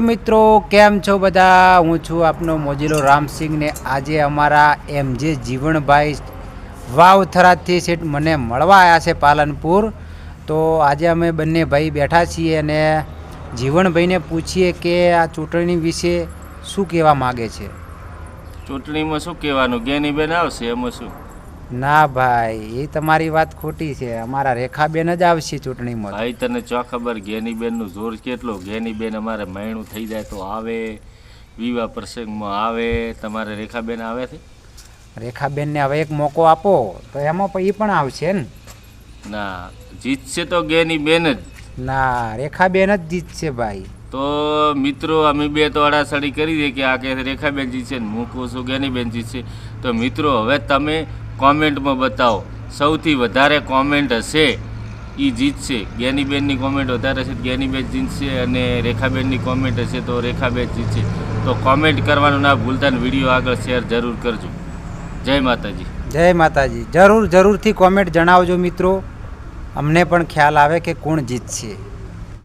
મિત્રો, કેમ છો બધા? હું છું આપનો મોજીલો રામસિંહ ને આજે અમારા એમ જે જીવણભાઈ વાવથરાથી સેઠ મને મળવા આવ્યા છે પાલનપુર. તો આજે અમે બંને ભાઈ બેઠા છીએ અને જીવણભાઈને પૂછીએ કે આ ચૂંટણી વિશે શું કહેવા માગે છે? ચૂંટણીમાં શું કહેવાનું? ગેની બેન આવશે એમાં શું? ના ભાઈ એ તમારી વાત ખોટી છે. અમારા રેખાબેન જ આવશે ચૂંટણીમાં. ભાઈ તને ચો ખબર ગેની નું જોર કેટલું? ગેની બેન અમારે મહિણું થઈ જાય તો આવે વિવાહ પ્રસંગમાં આવે. તમારે રેખાબેન આવે છે? રેખાબેનને હવે એક મોકો આપો તો એમાં પણ એ પણ આવશે ને? ના જીતશે તો ગેની બેન જ. ના રેખાબેન જ જીતશે ભાઈ. તો મિત્રો અમે બે તો અડાસડી કરી દઈએ કે આ કે રેખાબેન જીતશે કહું છું ગેની બેન જીતશે. તો મિત્રો હવે તમે કોમેન્ટમાં બતાવો. સૌથી વધારે કોમેન્ટ હશે એ જીતશે. જ્ઞાનીબેનની કોમેન્ટ વધારે હશે જ્ઞાનીબેન જીતશે અને રેખાબેનની કોમેન્ટ હશે, તો રેખાબેન જીતશે. તો કોમેન્ટ કરવાનું ના ભૂલતા વીડિયો આગળ શેર જરૂર કરજો. જય માતાજી. જય માતાજી. જરૂર, જરૂરથી કોમેન્ટ જણાવજો મિત્રો. અમને પણ ખ્યાલ આવે કે કોણ જીતશે.